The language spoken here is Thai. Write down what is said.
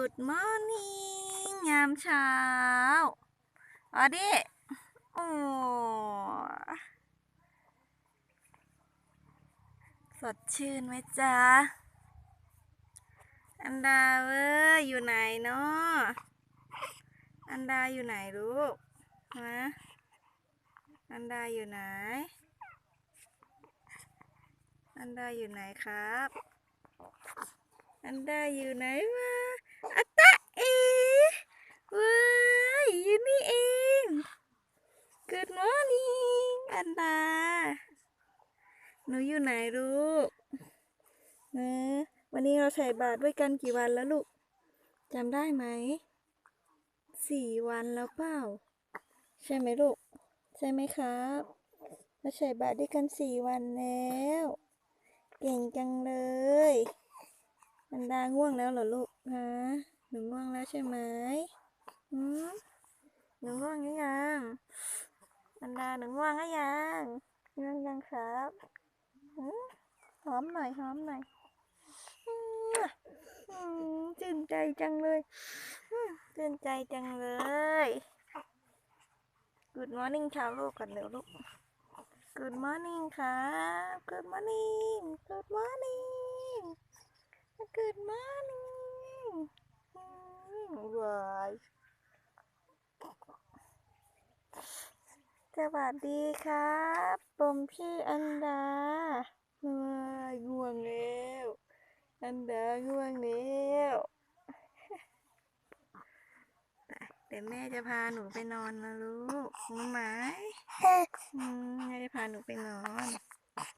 Good morning ยามเช้าออดิโอ้สดชื่นไหมจ๊ะ อันดาเว้ยอยู่ไหนเนาะอันดาอยู่ไหนลูกฮะอันดาอยู่ไหน อันดาอยู่ไหนครับ อันดาอยู่ไหนวะอัตตะเอว้ายอยู่นี่เอง Good morning อั นดา หนูอยู่ไหนลูกนะวันนี้เราใส่บาตรด้วยกันกี่วันแล้วลูกจำได้ไหม สี่วันแล้วเปล่า ใช่ไหมลูก ใช่ไหมครับเราใส่บาตรด้วยกันสี่วันแล้ว เก่งจังเลยอันดาง่วงแล้วเหรอลูกฮะหนูง่วงแล้วใช่ไหมหืมหนูง่วงยัง อันดาหนูง่วงหรือยังง่วงยังครับหอมหน่อยหอมหน่อยชื่นใจจังเลยอืมชื่นใจจังเลย Good morning ชาวโลกกันเร็วลูก Good morning ครับ Good morning Good morning Good morning อืมว้าย สวัสดีครับผมชื่ออันดาว้ายง่วงแล้วอันดาง่วงแล้วไปเดี๋ยวแม่จะพาหนูไปนอนนะลูกรู้ไหมอืมแม่จะพาหนูไปนอน